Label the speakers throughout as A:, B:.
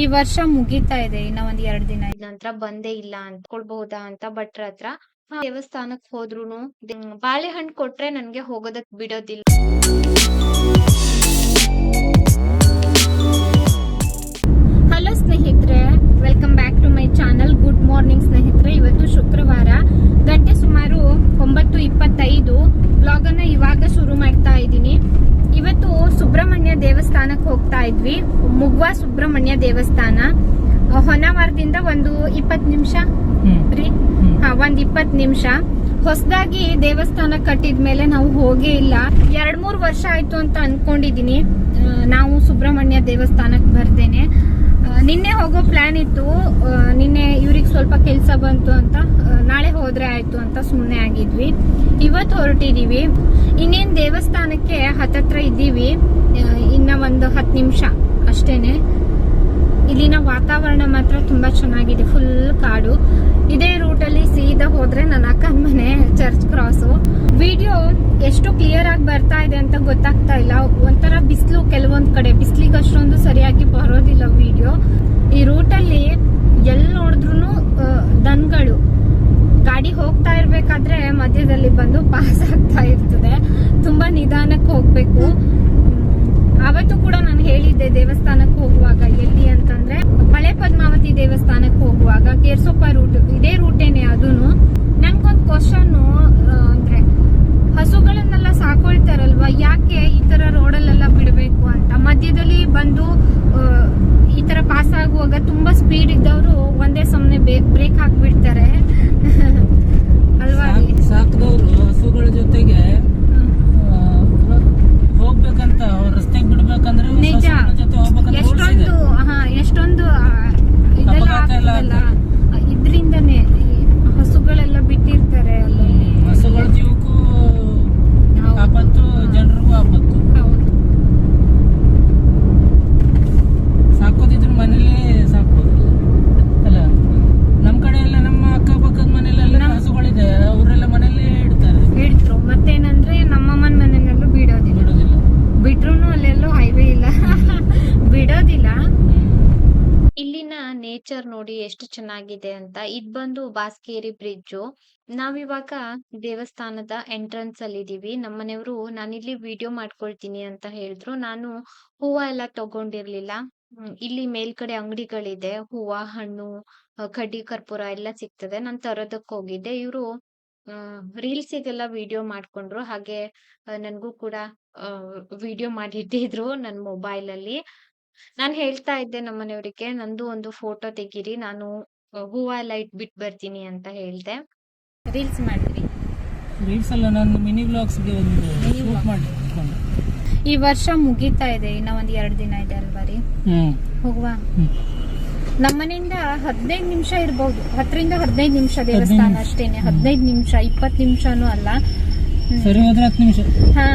A: ಈ ವರ್ಷ ಮುಗೀತಾ ಇದೆ ಇನ್ನ ಒಂದ್ ಎರಡ್ ದಿನ ನಂತರ ಬಂದೇ ಇಲ್ಲ ಅಂತ ಕೊಡ್ಬಹುದಾ ಅಂತ ಭಟ್ರ ಹತ್ರ. ದೇವಸ್ಥಾನಕ್ ಹೋದ್ರು ಬಾಳೆಹಣ್ಣು ಕೊಟ್ರೆ ನನ್ಗೆ ಹೋಗೋದಕ್ ಬಿಡೋದಿಲ್ಲ. ಹಲೋ ಸ್ನೇಹಿತರೆ welcome back to my channel good morning ಸ್ನೇಹಿತರೆ. ಇವತ್ತು ಶುಕ್ರವಾರ ಗಂಟೆ ಸುಮಾರು ಒಂಬತ್ತು ಇಪ್ಪತ್ತೈದು. ಬ್ಲಾಗ್ ಅನ್ನ ಇವಾಗ ಶುರು ಮಾಡ್ತಾ ಇದ್ದೀನಿ. ಇವತ್ತು ಸುಬ್ರಹ್ಮಣ್ಯ ದೇವಸ್ಥಾನಕ್ಕೆ ಹೋಗ್ತಾ ಇದ್ವಿ. ಮುಗ್ವಾ ಸುಬ್ರಹ್ಮಣ್ಯ ದೇವಸ್ಥಾನ. ಹೊನ್ನಾವರದಿಂದ ಒಂದು ಇಪ್ಪತ್ ನಿಮಿಷ? ರೀ? ಹಾ ಒಂದ್ ಇಪ್ಪತ್ ನಿಮಿಷ. ಹೊಸದಾಗಿ ದೇವಸ್ಥಾನ ಕಟ್ಟಿದ್ಮೇಲೆ ನಾವು ಹೋಗೇ ಇಲ್ಲ. ಎರಡ್ ಮೂರ್ ವರ್ಷ ಆಯ್ತು ಅಂತ ಅನ್ಕೊಂಡಿದೀನಿ. ನಾವು ಸುಬ್ರಹ್ಮಣ್ಯ ದೇವಸ್ಥಾನಕ್ ಬರ್ದೇನೆ. ನಿನ್ನೆ ಹೋಗೋ ಪ್ಲಾನ್ ಇತ್ತು. ನಿನ್ನೆ ಇವ್ರಿಗೆ ಸ್ವಲ್ಪ ಕೆಲಸ ಬಂತು ಅಂತ ನಾಳೆ ಹೋದ್ರೆ ಆಯ್ತು ಅಂತ ಸುಮ್ಮನೆ ಆಗಿದ್ವಿ. ಇವತ್ತು ಹೊರಟಿದೀವಿ. ಇನ್ನೇನ್ ದೇವಸ್ಥಾನಕ್ಕೆ ಹತ್ತತ್ರ ಇದ್ದೀವಿ. ಇನ್ನ ಒಂದು ಹತ್ತು ನಿಮಿಷ ಅಷ್ಟೇನೆ. ಇಲ್ಲಿನ ವಾತಾವರಣ ಮಾತ್ರ ತುಂಬಾ ಚೆನ್ನಾಗಿದೆ ಫುಲ್ ಕಾಡು. ಇದೇ ರೂಟ್ ಅಲ್ಲಿ ಸೀದಾ ಹೋದ್ರೆ ನನ್ನ ಅಕ್ಕನ ಮನೆ ಚರ್ಚ್ ಕ್ರಾಸ್ ವಿಡಿಯೋ ಎಷ್ಟು ಕ್ಲಿಯರ್ ಆಗಿ ಬರ್ತಾ ಇದೆ ಅಂತ ಗೊತ್ತಾಗ್ತಾ ಇಲ್ಲ. ಒಂಥರ ಬಿಸಿಲು, ಕೆಲವೊಂದ್ ಕಡೆ ಬಿಸಿಲಿಗೆ ಅಷ್ಟೊಂದು ಸರಿಯಾಗಿ ಬರೋದಿಲ್ಲ ವಿಡಿಯೋ ಈ ರೂಟ್ ಅಲ್ಲಿ ಎಲ್ಲಿ ನೋಡಿದ್ರು ದನ್ಗಳು. ಗಾಡಿ ಹೋಗ್ತಾ ಇರ್ಬೇಕಾದ್ರೆ ಮಧ್ಯದಲ್ಲಿ ಬಂದು ಪಾಸ್ ಆಗ್ತಾ ಇರ್ತದೆ. ತುಂಬಾ ನಿಧಾನಕ್ಕೆ ಹೋಗ್ಬೇಕು. ಅವತ್ತು ಕೂಡ ನಾನು ಹೇಳಿದ್ದೆ ದೇವಸ್ಥಾನಕ್ಕೆ ಹೋಗುವಾಗ ಎಲ್ಲಿ ಅಂತಂದ್ರೆ ಹಳೆ ಪದ್ಮಾವತಿ ದೇವಸ್ಥಾನಕ್ಕೆ ಹೋಗುವಾಗ ಕೇರ್ಸೊಪ್ಪ ರೂಟ್ ಇದೇ ರೂಟೇನೆ ಅದೂನು ನಂಗೊಂದು ಕ್ವಶನ್ ಅಂದ್ರೆ ಹಸುಗಳನ್ನೆಲ್ಲ ಸಾಕೊಳ್ತಾರಲ್ವಾ? ಯಾಕೆ ಈ ತರ ರೋಡಲ್ಲೆಲ್ಲ ಬಿಡಬೇಕು ಅಂತ? ಮಧ್ಯದಲ್ಲಿ ಬಂದು ಈ ತರ ಪಾಸ್ ಆಗುವಾಗ ತುಂಬಾ ಸ್ಪೀಡ್ ಇದ್ದವರು ಒಂದೇ ಸಮನೆ ಬ್ರೇಕ್ ಹಾಕ್ಬಿಡ್ತಾರೆ ಅಲ್ವಾ ರೀ?
B: ಸಾಕದವ್ರು ಹಸುಗಳ ಜೊತೆಗೆ ಆ, ಹೋಗ್ಬೇಕಂತ ಅವ್ರ ರಸ್ತೆಗೆ ಬಿಡ್ಬೇಕಂದ್ರೆ
A: ನಿಜ
B: ಹಸುಗಳ ಜೊತೆ ಹೋಗ್ಬೇಕಂತ rules ಇದೆ.
A: ಎಷ್ಟೊಂದು ಹಾ ಎಷ್ಟೊಂದು ಆ, ಇದೆಲ್ಲ
B: ಅಪಘಾತ ಎಲ್ಲ
A: ಆಗ್ತದಲ್ಲ ಇದ್ರಿಂದನೇ ಈ ಹಸುಗಳೆಲ್ಲ ಬಿಟ್ಟಿರ್ತಾರೆ ಅಲ್ಲಿ
B: ಹಸುಗಳ ಜೀವಕ್ಕೂ
A: ಹೌದು.
B: ಆಪತ್ತು ಜನರಿಗೂ ಆಪತ್ತು
A: ಹೌದು
B: ಸಾಕೋದಿದ್ರು ಮನೇಲಿ ಸಾಕ್ಬೋದು ಅಲ್ಲ ನಮ್ ಕಡೆ ಎಲ್ಲ ನಮ್ಮ ಅಕ್ಕಪಕ್ಕದ ಮನೇಲೆಲ್ಲ
A: ನಮ್-
B: ಹಸುಗಳಿದೆ ಅವರೆಲ್ಲ ಮನೇಲಿ ಇಡ್ತಾರೆ
A: ಹಿಡಿದ್ರು ಮತ್ತೇನಂದ್ರೆ ನಮ್ಮಮ್ಮನ ಮನೆಯಲ್ಲೂ ಬಿಡೋದಿಲ್ಲ
B: ಬಿಡೋದಿಲ್ಲ
A: ಬಿಟ್ರು ಅಲ್ಲೆಲ್ಲೂ ಹೈವೇ ಇಲ್ಲ ಬಿಡೋದಿಲ್ಲ ಇಲ್ಲಿನ ನೇಚರ್ ನೋಡಿ ಎಷ್ಟು ಚೆನ್ನಾಗಿದೆ ಅಂತ. ಇದ್ ಬಂದು ಬಾಸ್ಕೇರಿ ಬ್ರಿಡ್ಜ್. ನಾವಿವಾಗ ದೇವಸ್ಥಾನದ ಎಂಟ್ರೆನ್ಸ್ ಅಲ್ಲಿ ಇದೀವಿ. ನಮ್ಮನೆಯವರು ನಾನಿಲ್ಲಿ ವಿಡಿಯೋ ಮಾಡ್ಕೊಳ್ತೀನಿ ಅಂತ ಹೇಳಿದ್ರು. ನಾನು ಹೂವ ಎಲ್ಲ ತಗೊಂಡಿರ್ಲಿಲ್ಲ. ಇಲ್ಲಿ ಮೇಲ್ಗಡೆ ಅಂಗಡಿಗಳಿದೆ. ಹೂವ, ಹಣ್ಣು ಕಡ್ಡಿ, ಕರ್ಪೂರ ಎಲ್ಲ ಸಿಗ್ತದೆ. ನಾನ್ ತರೋದಕ್ ಹೋಗಿದ್ದೆ. ಇವರು ರೀಲ್ಸಿಗೆಲ್ಲ ವಿಡಿಯೋ ಮಾಡ್ಕೊಂಡ್ರು. ಹಾಗೆ ನನಗೂ ಕೂಡ ವಿಡಿಯೋ ಮಾಡಿಟ್ಟಿದ್ರು ನನ್ ಮೊಬೈಲ್ ಅಲ್ಲಿ. ನಾನ್ ಹೇಳ್ತಾ ಇದ್ದೆ ನಮ್ಮನೆಯವರಿಗೆ ನಂದು ಒಂದು ಫೋಟೋ ತೆಗೀರಿ ನಾನು ಹೂವ ಎಲ್ಲ ಇಟ್ಬಿಟ್ ಬರ್ತೀನಿ ಅಂತ ಹೇಳ್ದೆ. ರೀಲ್ಸ್ ಮಾಡಿದ್ರಿ
B: ರೀಲ್ಸ್ ಅಲ್ಲ ನಾನು ಮಿನಿ ಬ್ಲಾಗ್ಸ್ಗೆ ಒಂದು ಶೂಟ್
A: ಈ ವರ್ಷ ಮುಗಿತಾ ಇದೆ ಇನ್ನ ಒಂದ್ ಎರಡ್ ದಿನ ಇದೆ ಅಲ್ವಾ ರೀ? ಹೋಗುವ. ನಮ್ಮನೆಯಿಂದ ಹದಿನೈದು ನಿಮಿಷ ಇರ್ಬೋದು. ಹತ್ತರಿಂದ ಹದಿನೈದು ನಿಮಿಷ ದೇವಸ್ಥಾನ. ಅಷ್ಟೇನೆ. ಹದಿನೈದು ನಿಮಿಷ ಇಪ್ಪತ್ತು ನಿಮಿಷನೂ ಅಲ್ಲ.
B: ಸರಿ ಹೋದ್ರೆ ಹತ್ತು ನಿಮಿಷ.
A: ಹಾ.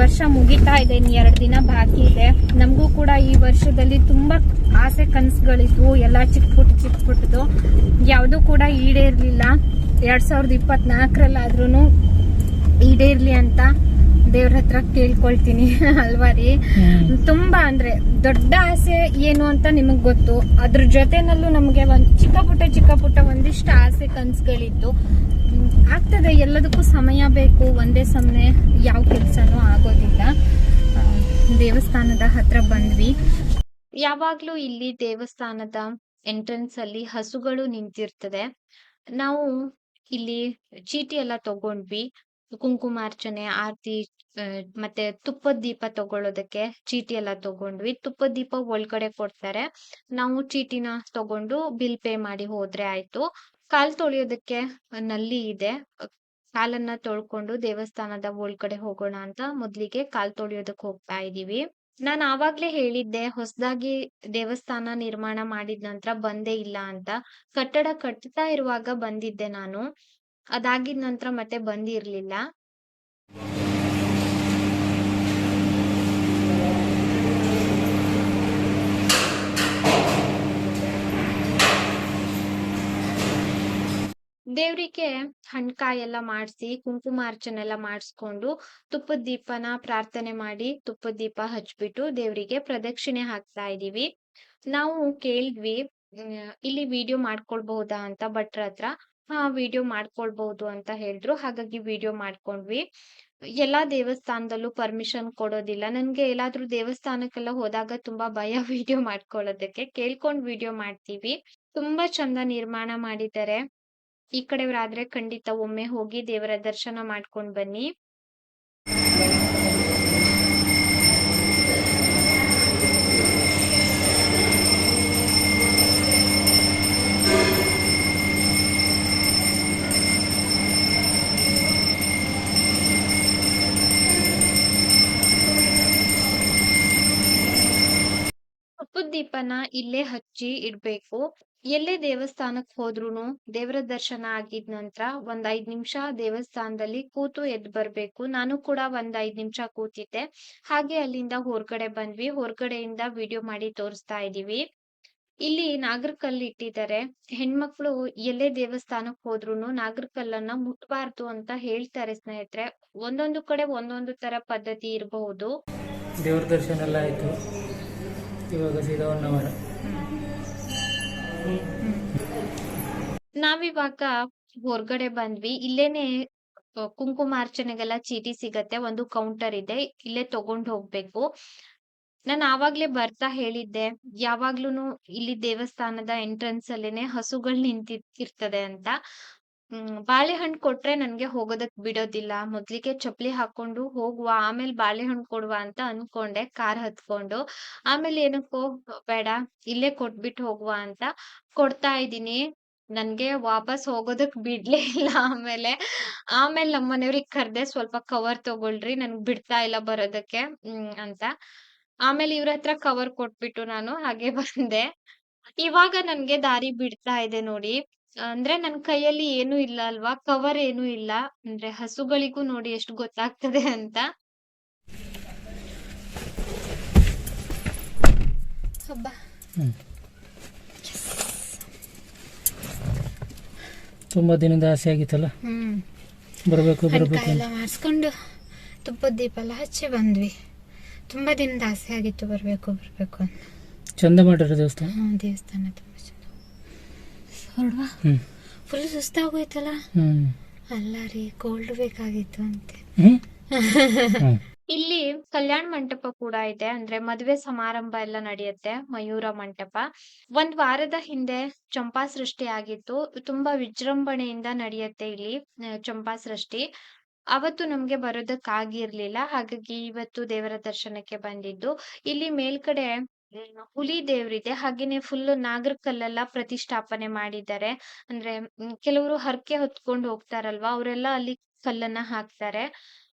A: ವರ್ಷ ಮುಗಿತಾ ಇದೆ ಇನ್ ಎರಡು ದಿನ ಬಾಕಿ ಇದೆ. ನಮಗೂ ಕೂಡ ಈ ವರ್ಷದಲ್ಲಿ ತುಂಬಾ ಆಸೆ ಕನಸುಗಳಿದ್ವು, ಎಲ್ಲ ಚಿಕ್ಕ ಪುಟ್ಟ ಚಿಕ್ಕ ಪುಟ್ಟದು ಯಾವುದು ಕೂಡ ಈಡೇರ್ಲಿಲ್ಲ. ಎರಡ್ ಸಾವಿರದ ಇಪ್ಪತ್ನಾಲ್ಕರಲ್ಲಾದ್ರೂ ಈಡೇರ್ಲಿ ಅಂತ ದೇವ್ರ ಹತ್ರ ಕೇಳ್ಕೊಳ್ತೀನಿ ಅಲ್ವಾ ರೀ. ತುಂಬಾ ಅಂದ್ರೆ ದೊಡ್ಡ ಆಸೆ ಏನು ಅಂತ ನಿಮಗ್ ಗೊತ್ತು. ಅದ್ರ ಜೊತೆನಲ್ಲೂ ನಮಗೆ ಒಂದ್ ಚಿಕ್ಕ ಪುಟ್ಟ ಚಿಕ್ಕ ಪುಟ್ಟ ಒಂದಿಷ್ಟು ಆಸೆ ಕನ್ಸ್ಗಳಿತ್ತು ಆಗ್ತದೆ ಎಲ್ಲದಕ್ಕೂ ಸಮಯ ಬೇಕು. ಒಂದೇ ಸಮನೆ ಯಾವ ಕೆಲ್ಸನೂ ಆಗೋದಿಲ್ಲ. ದೇವಸ್ಥಾನದ ಹತ್ರ ಬಂದ್ವಿ. ಯಾವಾಗ್ಲೂ ಇಲ್ಲಿ ದೇವಸ್ಥಾನದ ಎಂಟ್ರೆನ್ಸ್ ಅಲ್ಲಿ ಹಸುಗಳು ನಿಂತಿರ್ತದೆ. ನಾವು ಇಲ್ಲಿ ಚೀಟಿ ಎಲ್ಲ ತಗೊಂಡ್ವಿ. ಕುಂಕುಮಾರ್ಚನೆ, ಆರತಿ ಮತ್ತೆ ತುಪ್ಪದ ದೀಪ ತಗೊಳ್ಳೋದಕ್ಕೆ ಚೀಟಿ ಎಲ್ಲ ತಗೊಂಡ್ವಿ. ತುಪ್ಪದ ದೀಪ ಒಳಗಡೆ ಕೊಡ್ತಾರೆ. ನಾವು ಚೀಟಿನ ತಗೊಂಡು ಬಿಲ್ ಪೇ ಮಾಡಿ ಹೋದ್ರೆ ಆಯ್ತು. ಕಾಲ್ ತೊಳೆಯೋದಕ್ಕೆ ನಲ್ಲಿ ಇದೆ. ಕಾಲನ್ನ ತೊಳ್ಕೊಂಡು ದೇವಸ್ಥಾನದ ಒಳಗಡೆ ಹೋಗೋಣ ಅಂತ ಮೊದ್ಲಿಗೆ ಕಾಲ್ ತೊಳೆಯೋದಕ್ಕೆ ಹೋಗ್ತಾ ಇದೀವಿ. ನಾನ್ ಆವಾಗ್ಲೇ ಹೇಳಿದ್ದೆ, ಹೊಸದಾಗಿ ದೇವಸ್ಥಾನ ನಿರ್ಮಾಣ ಮಾಡಿದ ನಂತರ ಬಂದೇ ಇಲ್ಲ ಅಂತ. ಕಟ್ಟಡ ಕಟ್ತಾ ಇರುವಾಗ ಬಂದಿದ್ದೆ ನಾನು. ಅದಾಗಿದ ನಂತರ ಮತ್ತೆ ಬಂದಿರಲಿಲ್ಲ. ದೇವ್ರಿಗೆ ಹಣ್ಕಾಯಿ ಎಲ್ಲ ಮಾಡಿಸಿ ಕುಂಕುಮಾರ್ಚನೆ ಎಲ್ಲ ಮಾಡಿಸ್ಕೊಂಡು ತುಪ್ಪದ ದೀಪನ ಪ್ರಾರ್ಥನೆ ಮಾಡಿ ತುಪ್ಪದ ದೀಪ ಹಚ್ಬಿಟ್ಟು ದೇವರಿಗೆ ಪ್ರದಕ್ಷಿಣೆ ಹಾಕ್ತಾ ಇದೀವಿ. ನಾವು ಕೇಳಿದ್ವಿ ಇಲ್ಲಿ ವಿಡಿಯೋ ಮಾಡ್ಕೊಳ್ಬಹುದಾ ಅಂತ ಭಟ್ರ ಹತ್ರ. ಹಾ ವಿಡಿಯೋ ಮಾಡ್ಕೊಳ್ಬಹುದು ಅಂತ ಹೇಳಿದ್ರು. ಹಾಗಾಗಿ ವಿಡಿಯೋ ಮಾಡ್ಕೊಂಡ್ವಿ. ಎಲ್ಲಾ ದೇವಸ್ಥಾನದಲ್ಲೂ ಪರ್ಮಿಷನ್ ಕೊಡೋದಿಲ್ಲ. ನನ್ಗೆ ಎಲ್ಲಾದ್ರೂ ದೇವಸ್ಥಾನಕ್ಕೆಲ್ಲ ಹೋದಾಗ ತುಂಬಾ ಭಯ ವಿಡಿಯೋ ಮಾಡ್ಕೊಳ್ಳೋದಕ್ಕೆ. ಕೇಳ್ಕೊಂಡ್ ವಿಡಿಯೋ ಮಾಡ್ತೀವಿ. ತುಂಬಾ ಚಂದ ನಿರ್ಮಾಣ ಮಾಡಿದ್ದಾರೆ. ಈ ಕಡೆಯವರಾದ್ರೆ ಖಂಡಿತ ಒಮ್ಮೆ ಹೋಗಿ ದೇವರ ದರ್ಶನ ಮಾಡ್ಕೊಂಡ್ ಬನ್ನಿ ತುಪ್ಪದ ದೀಪನ ಇಲ್ಲೇ ಹಚ್ಚಿ ಇಡ್ಬೇಕು. ಎಲ್ಲೇ ದೇವಸ್ಥಾನಕ್ ಹೋದ್ರುನು ದೇವರ ದರ್ಶನ ಆಗಿದ್ ನಂತರ ಒಂದ್ ಐದ್ ನಿಮಿಷ ದೇವಸ್ಥಾನದಲ್ಲಿ ಕೂತು ಎದ್ ಬರ್ಬೇಕು. ನಾನು ಕೂಡ ಒಂದ್ ಐದ್ ನಿಮಿಷ ಕೂತಿದ್ದೆ. ಹಾಗೆ ಅಲ್ಲಿಂದ ಹೊರಗಡೆ ಬಂದ್ವಿ. ಹೊರ್ಗಡೆಯಿಂದ ವಿಡಿಯೋ ಮಾಡಿ ತೋರಿಸ್ತಾ ಇದೀವಿ ಇಲ್ಲಿ ನಾಗರಕಲ್ ಇಟ್ಟಿದ್ದಾರೆ. ಹೆಣ್ಮಕ್ಳು ಎಲ್ಲೇ ದೇವಸ್ಥಾನಕ್ ಹೋದ್ರುನು ನಾಗರಕಲ್ಲನ್ನ ಮುಟ್ಬಾರ್ದು ಅಂತ ಹೇಳ್ತಾರೆ ಸ್ನೇಹಿತರೆ. ಒಂದೊಂದು ಕಡೆ ಒಂದೊಂದು ತರ ಪದ್ಧತಿ ಇರಬಹುದು.
B: ದೇವ್ರ ದರ್ಶನ ಎಲ್ಲ ಆಯಿತು. ಇವಾಗ ಸೀದಾ ಒನ್ ಅವರ್
A: ನಾವಿವಾಗ ಹೊರಗಡೆ ಬಂದ್ವಿ. ಇಲ್ಲೇನೆ ಕುಂಕುಮಾರ್ಚನೆಗೆಲ್ಲ ಚೀಟಿ ಸಿಗತ್ತೆ. ಒಂದು ಕೌಂಟರ್ ಇದೆ. ಇಲ್ಲೇ ತಗೊಂಡ್ ಹೋಗ್ಬೇಕು. ನಾನು ಆವಾಗ್ಲೇ ಬರ್ತಾ ಹೇಳಿದ್ದೆ. ಯಾವಾಗ್ಲೂನು ಇಲ್ಲಿ ದೇವಸ್ಥಾನದ ಎಂಟ್ರೆನ್ಸ್ ಅಲ್ಲೇನೆ ಹಸುಗಳು ನಿಂತಿರ್ತದೆ ಅಂತ. ಹ್ಮ್, ಬಾಳೆಹಣ್ಣು ಕೊಟ್ರೆ ನನ್ಗೆ ಹೋಗೋದಕ್ ಬಿಡೋದಿಲ್ಲ. ಮೊದ್ಲಿಗೆ ಚಪ್ಲಿ ಹಾಕೊಂಡು ಹೋಗುವ, ಆಮೇಲೆ ಬಾಳೆಹಣ್ಣು ಕೊಡುವ ಅಂತ ಅನ್ಕೊಂಡೆ, ಕಾರ್ ಹತ್ಕೊಂಡು. ಆಮೇಲೆ ಏನಕ್ಕೋ, ಬೇಡ, ಇಲ್ಲೇ ಕೊಟ್ಬಿಟ್ಟು ಹೋಗುವ ಅಂತ ಕೊಡ್ತಾ ಇದೀನಿ ನನ್ಗೆ ವಾಪಸ್ ಹೋಗೋದಕ್ ಬಿಡ್ಲೇ ಇಲ್ಲ ಆಮೇಲೆ. ಆಮೇಲೆ ನಮ್ಮನೆಯವ್ರಿಗೆ ಕರ್ದೆ ಸ್ವಲ್ಪ ಕವರ್ ತಗೊಳ್ರಿ, ನನ್ಗ್ ಬಿಡ್ತಾ ಇಲ್ಲ ಬರೋದಕ್ಕೆ, ಹ್ಮ್, ಅಂತ. ಆಮೇಲೆ ಇವ್ರ ಹತ್ರ ಕವರ್ ಕೊಟ್ಬಿಟ್ಟು ನಾನು ಹಾಗೆ ಬಂದೆ. ಇವಾಗ ನನ್ಗೆ ದಾರಿ ಬಿಡ್ತಾ ಇದೆ ನೋಡಿ. ಅಂದ್ರೆ ನನ್ ಕೈಯಲ್ಲಿ ಏನು ಇಲ್ಲ ಅಲ್ವಾ? ಕವರ್ ಏನು ಇಲ್ಲ. ಅಂದ್ರೆ ಹಸುಗಳಿಗೂ ನೋಡಿ ಎಷ್ಟು ಗೊತ್ತಾಗ್ತದೆ ಅಂತ. ಹಬ್ಬ.
B: ತುಂಬಾ ದಿನದ ಆಸೆ ಆಗಿತ್ತಲ್ಲ?
A: ಹ್ಮ್.
B: ಬರಬೇಕು ಬರಬೇಕು
A: ಎಲ್ಲ ಮಾಡಿಸ್ಕೊಂಡು ತುಪ್ಪದ ದೀಪ ಎಲ್ಲ ಹಚ್ಚಿ ಬಂದ್ವಿ. ತುಂಬಾ ದಿನದ ಆಸೆ ಆಗಿತ್ತು ಬರ್ಬೇಕು ಬರ್ಬೇಕು ಅಂತ.
B: ಚಂದ ಮಾಡಿರೋ ದೇವಸ್ಥಾನ?
A: ಹ್ಮ್ ದೇವಸ್ಥಾನ ತುಂಬಾ ಚಂದ. ಹೊರಡ್ವಾ ಫುಲ್ ಸುಸ್ತಾಗೋಯ್ತಲ್ಲ? ಅಲ್ಲ ರೀ ಕೋಲ್ಡ್ ಬೇಕಾಗಿತ್ತು ಅಂತೆ. ಇಲ್ಲಿ ಕಲ್ಯಾಣ ಮಂಟಪ ಕೂಡ ಇದೆ ಅಂದ್ರೆ ಮದುವೆ ಸಮಾರಂಭ ಎಲ್ಲ ನಡೆಯುತ್ತೆ ಮಯೂರ ಮಂಟಪ. ಒಂದ್ ವಾರದ ಹಿಂದೆ ಚಂಪಾ ಸೃಷ್ಟಿ ಆಗಿತ್ತು ತುಂಬಾ ವಿಜೃಂಭಣೆಯಿಂದ ನಡೆಯುತ್ತೆ ಇಲ್ಲಿ ಚಂಪಾ ಸೃಷ್ಟಿ. ಅವತ್ತು ನಮ್ಗೆ ಬರೋದಕ್ಕಾಗಿರ್ಲಿಲ್ಲ ಹಾಗಾಗಿ ಇವತ್ತು ದೇವರ ದರ್ಶನಕ್ಕೆ ಬಂದಿದ್ದು. ಇಲ್ಲಿ ಮೇಲ್ಗಡೆ ಹುಲಿ ದೇವ್ರಿದೆ. ಹಾಗೇನೆ ಫುಲ್ ನಾಗರ ಕಲ್ಲೆಲ್ಲ ಪ್ರತಿಷ್ಠಾಪನೆ ಮಾಡಿದ್ದಾರೆ. ಅಂದ್ರೆ ಕೆಲವರು ಹರಕೆ ಹೊತ್ಕೊಂಡು ಹೋಗ್ತಾರಲ್ವಾ, ಅವರೆಲ್ಲ ಅಲ್ಲಿ ಕಲ್ಲನ್ನ ಹಾಕ್ತಾರೆ.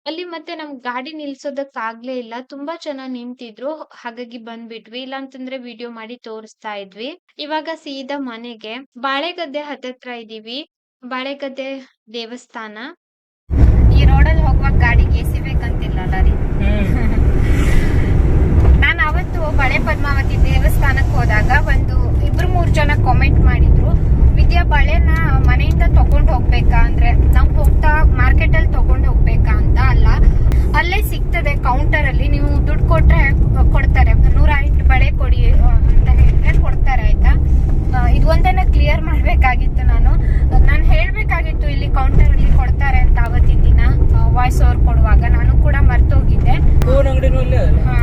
A: ಅಲ್ಲಿ ಮತ್ತೆ ನಮ್ ಗಾಡಿ ನಿಲ್ಸೋದಕ್ ಆಗ್ಲೇ ಇಲ್ಲ. ತುಂಬಾ ಜನ ನಿಂತಿದ್ರು. ಹಾಗಾಗಿ ಬಂದ್ಬಿಟ್ವಿ. ಇಲ್ಲ ಅಂತಂದ್ರೆ ವಿಡಿಯೋ ಮಾಡಿ ತೋರಿಸ್ತಾ ಇದ್ವಿ. ಇವಾಗ ಸೀದಾ ಮನೆಗೆ. ಬಾಳೆಗದ್ದೆ ಹತ್ತತ್ರ ಇದೀವಿ. ಬಾಳೆಗದ್ದೆ ದೇವಸ್ಥಾನ. ಈ ರೋಡಲ್ಲಿ ಹೋಗುವಾಗ ಗಾಡಿಗೆ ಎಸಿ ಬೇಕಂತಿಲ್ಲಲ್ಲ ರೀ ನಾನು ಬಳೆ ಪದ್ಮಾವತಿ ದೇವಸ್ಥಾನಕ್ಕೆ ಹೋದಾಗ ಒಂದು ಇಬ್ರು ಮೂರ್ ಜನ ಕಾಮೆಂಟ್ ಮಾಡಿದ್ರು ವಿದ್ಯಾ ಬಳೆನ ಮನೆಯಿಂದ ತಗೊಂಡ್ ಹೋಗ್ಬೇಕಾ ಅಂದ್ರೆ ನಾವ್ ಹೋಗ್ತಾ ಮಾರ್ಕೆಟ್ ಅಲ್ಲಿ ತಗೊಂಡ್ ಹೋಗ್ಬೇಕಾ ಅಂತ ಅಲ್ಲ ಅಲ್ಲೇ ಸಿಗ್ತದೆ ಕೌಂಟರ್ ಅಲ್ಲಿ ನೀವು ದುಡ್ಡು ಕೊಟ್ರೆ ಕೊಡ್ತಾರೆ ನೂರ ಎಂಟು ಬಳೆ ಕೊಡಿ ಆ, ಅಂತ ಹೇಳಿದ್ರೆ ಕೊಡ್ತಾರೆ ಆಯ್ತಾ ಆ, ಇದು ಒಂದನ್ನ ಕ್ಲಿಯರ್ ಮಾಡ್ಬೇಕಾಗಿತ್ತು ನಾನು ನಾನು ಹೇಳ್ಬೇಕಾಗಿತ್ತು ಇಲ್ಲಿ ಕೌಂಟರ್ ಅಲ್ಲಿ ಕೊಡ್ತಾರೆ ಅಂತ ಅವತ್ತಿನ ದಿನ ವಾಯ್ಸ್ ಓವರ್ ಕೊಡುವಾಗ ನಾನು ಕೂಡ ಮರ್ತೋಗಿದ್ದೆ
B: ಹೂವಿನ ಅಂಗಡಿನೂ ಅಲ್ಲೇ ಅದಲ್ಲ
A: ಹಾ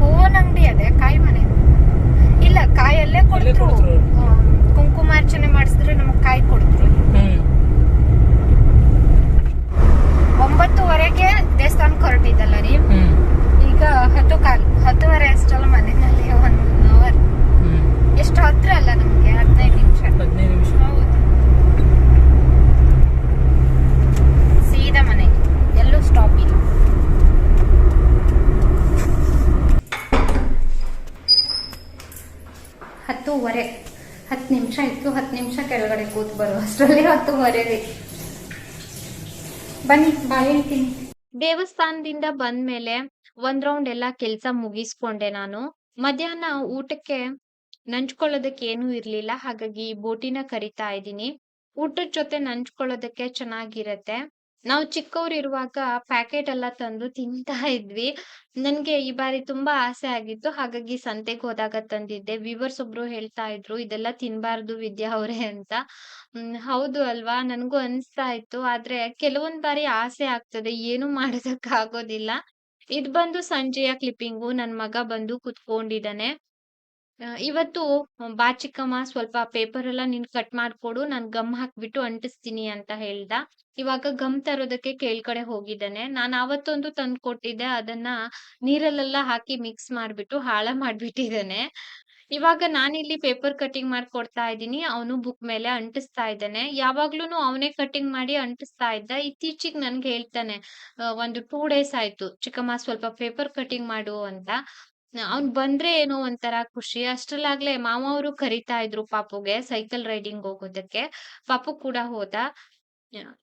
A: ಹೂವಿನ ಅಂಗಡಿ ಅದೇ ಕಾಯಿ ಮನೆ ಇಲ್ಲ ಕಾಯಲ್ಲೇ ಕೊಡ್ತ್ರು
B: ಕೊಡ್ತ್ರು.
A: ಆ, ಕುಂಕುಮಾರ್ಚನೆ ಮಾಡಿಸಿದ್ರೆ ನಮಗ್ ಕಾಯಿ ಕೊಡ್ತ್ರು
B: ಹ್ಞೂ
A: ಒಂಬತ್ತುವರೆಗೆ ದೇವಸ್ಥಾನಕ್ಕೆ ಹೊರಟಿದ್ದಲ್ಲ ರೀ
B: ಹ್ಞೂ
A: ಈಗ ಹತ್ತು ಕಾಲ್ ಹತ್ತುವರೆ ಅಷ್ಟಲ್ಲ ಮನೆಯಲ್ಲಿ ಒನ್ ಅವರ್
B: ಹ್ಞೂ
A: ಎಷ್ಟು ಹತ್ರ ಅಲ್ಲ ನಮ್ಗೆ ಹದಿನೈದು ನಿಮಿಷ
B: ಹದಿನೈದು ನಿಮಿಷ
A: ಹೌದು ಸೀದಾ ಮನೆಗೆ ಎಲ್ಲೂ ಸ್ಟಾಪ್ ಇಲ್ಲ ಹತ್ತೂವರೆ ಹತ್ತು ನಿಮಿಷ ಇತ್ತು ಹತ್ತು ನಿಮಿಷ ಕೆಳಗಡೆ ಕೂತ್ ಬರುವ ಅಷ್ಟರಲ್ಲಿ ಹತ್ತೂವರೆ ರೀ ಬನ್ನಿ ಬಾಳೆಹಣ್ಣು ತಿನ್ನಿ ದೇವಸ್ಥಾನದಿಂದ ಬಂದ್ಮೇಲೆ ಒಂದ್ ರೌಂಡ್ ಎಲ್ಲಾ ಕೆಲ್ಸ ಮುಗಿಸ್ಕೊಂಡೆ ನಾನು. ಮಧ್ಯಾಹ್ನ ಊಟಕ್ಕೆ ನಂಚ್ಕೊಳ್ಳೋದಕ್ಕೆ ಏನೂ ಇರ್ಲಿಲ್ಲ, ಹಾಗಾಗಿ ಬೋಟಿನ ಕರಿತಾ ಇದ್ದೀನಿ. ಊಟದ ಜೊತೆ ನಂಚ್ಕೊಳ್ಳೋದಕ್ಕೆ ಚೆನ್ನಾಗಿರತ್ತೆ. ನಾವು ಚಿಕ್ಕವರಿರುವಾಗ ಪ್ಯಾಕೆಟ್ ಎಲ್ಲ ತಂದು ತಿಂತಾ ಇದ್ವಿ. ನನ್ಗೆ ಈ ಬಾರಿ ತುಂಬಾ ಆಸೆ ಆಗಿತ್ತು. ಹಾಗಾಗಿ ಸಂತೆಗೆ ಹೋದಾಗ ತಂದಿದ್ದೆ. ವಿವರ್ಸ್ ಒಬ್ರು ಹೇಳ್ತಾ ಇದ್ರು, "ಇದೆಲ್ಲ ತಿನ್ಬಾರ್ದು ವಿದ್ಯಾ ಅವರೇ ಅಂತ. ಹೌದು ಅಲ್ವಾ? ನನ್ಗೂ ಅನಿಸ್ತಾ ಇತ್ತು. ಆದ್ರೆ ಕೆಲವೊಂದ್ ಬಾರಿ ಆಸೆ ಆಗ್ತದೆ. ಏನು ಮಾಡೋದಕ್ಕಾಗೋದಿಲ್ಲ. ಇದ್ ಬಂದು ಸಂಜೆಯ ಕ್ಲಿಪ್ಪಿಂಗು. ನನ್ ಮಗ ಬಂದು ಕುತ್ಕೊಂಡಿದ್ದಾನೆ. ಇವತ್ತು "ಬಾ ಚಿಕ್ಕಮ್ಮ ಸ್ವಲ್ಪ ಪೇಪರ್ ಎಲ್ಲ ನೀನ್ ಕಟ್ ಮಾಡ್ಕೊಡು. ನಾನ್ ಗಮ್ ಹಾಕ್ಬಿಟ್ಟು ಅಂಟಿಸ್ತೀನಿ" ಅಂತ ಹೇಳ್ದ. ಇವಾಗ ಗಮ್ ತರೋದಕ್ಕೆ ಕೇಳ್ಕಡೆ ಹೋಗಿದ್ದಾನೆ. ನಾನ್ ಅವತ್ತೊಂದು ತಂದ್ ಕೊಟ್ಟಿದ್ದೆ. ಅದನ್ನ ನೀರಲ್ಲೆಲ್ಲ ಹಾಕಿ ಮಿಕ್ಸ್ ಮಾಡ್ಬಿಟ್ಟು ಹಾಳ ಮಾಡ್ಬಿಟ್ಟಿದ್ದಾನೆ. ಇವಾಗ ನಾನಿಲ್ಲಿ ಪೇಪರ್ ಕಟಿಂಗ್ ಮಾಡ್ಕೊಡ್ತಾ ಇದ್ದೀನಿ. ಅವನು ಬುಕ್ ಮೇಲೆ ಅಂಟಿಸ್ತಾ ಇದ್ದಾನೆ. ಯಾವಾಗ್ಲೂನು ಅವನೇ ಕಟಿಂಗ್ ಮಾಡಿ ಅಂಟಿಸ್ತಾ ಇದ್ದ. ಇತ್ತೀಚಿಗೆ ನನ್ಗೆ ಹೇಳ್ತಾನೆ, ಒಂದು ಟೂ ಡೇಸ್ ಆಯ್ತು. "ಚಿಕ್ಕಮ್ಮ ಸ್ವಲ್ಪ ಪೇಪರ್ ಕಟಿಂಗ್ ಮಾಡು" ಅಂತ. ಅವ್ನ್ ಬಂದ್ರೆ ಏನೋ ಒಂಥರ ಖುಷಿ. ಅಷ್ಟ್ರಲ್ಲಾಗ್ಲೇ ಮಾವ ಅವರು ಕರಿತಾ ಇದ್ರು ಪಾಪುಗೆ ಸೈಕಲ್ ರೈಡಿಂಗ್ ಹೋಗೋದಕ್ಕೆ. ಪಾಪು ಕೂಡ ಹೋದ.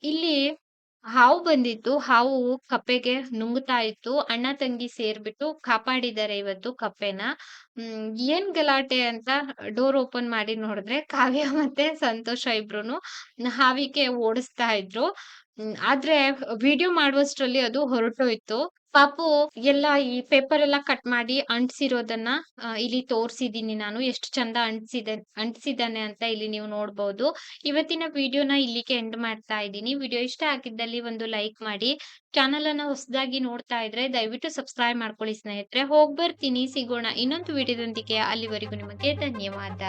A: ಇಲ್ಲಿ ಹಾವು ಬಂದಿತ್ತು. ಹಾವು ಕಪ್ಪೆಗೆ ನುಂಗ್ತಾ ಇತ್ತು. ಅಣ್ಣ ತಂಗಿ ಸೇರ್ಬಿಟ್ಟು ಕಾಪಾಡಿದ್ದಾರೆ ಇವತ್ತು ಕಪ್ಪೆನ. ಏನ್ ಗಲಾಟೆ ಅಂತ ಡೋರ್ ಓಪನ್ ಮಾಡಿ ನೋಡಿದ್ರೆ ಕಾವ್ಯ ಮತ್ತೆ ಸಂತೋಷ ಇಬ್ರು ಹಾವಿಗೆ ಓಡಿಸ್ತಾ ಇದ್ರು. ಆದ್ರೆ ವಿಡಿಯೋ ಮಾಡುವಷ್ಟರಲ್ಲಿ ಅದು ಹೊರಟೋಯ್ತು. ಪಾಪು ಎಲ್ಲ ಈ ಪೇಪರ್ ಎಲ್ಲ ಕಟ್ ಮಾಡಿ ಅಂಟಿಸಿರೋದನ್ನ ಇಲ್ಲಿ ತೋರಿಸಿದೀನಿ ನಾನು. ಎಷ್ಟು ಚಂದ ಅಂಟಿಸಿದೆ, ಅಂಟಿಸಿದ್ದಾನೆ ಅಂತ ಇಲ್ಲಿ ನೀವು ನೋಡ್ಬೋದು. ಇವತ್ತಿನ ವಿಡಿಯೋನ ಇಲ್ಲಿಗೆ ಎಂಡ್ ಮಾಡ್ತಾ ಇದ್ದೀನಿ. ವಿಡಿಯೋ ಇಷ್ಟ ಆಗಿದ್ದಲ್ಲಿ ಒಂದು ಲೈಕ್ ಮಾಡಿ. ಚಾನಲ್ ಅನ್ನ ಹೊಸದಾಗಿ ನೋಡ್ತಾ ಇದ್ರೆ ದಯವಿಟ್ಟು ಸಬ್ಸ್ಕ್ರೈಬ್ ಮಾಡ್ಕೊಳ್ಳಿ ಸ್ನೇಹಿತರೆ. ಹೋಗ್ಬರ್ತೀನಿ. ಸಿಗೋಣ ಇನ್ನೊಂದು ವಿಡಿಯೋದೊಂದಿಗೆ. ಅಲ್ಲಿವರೆಗೂ ನಿಮಗೆ ಧನ್ಯವಾದ.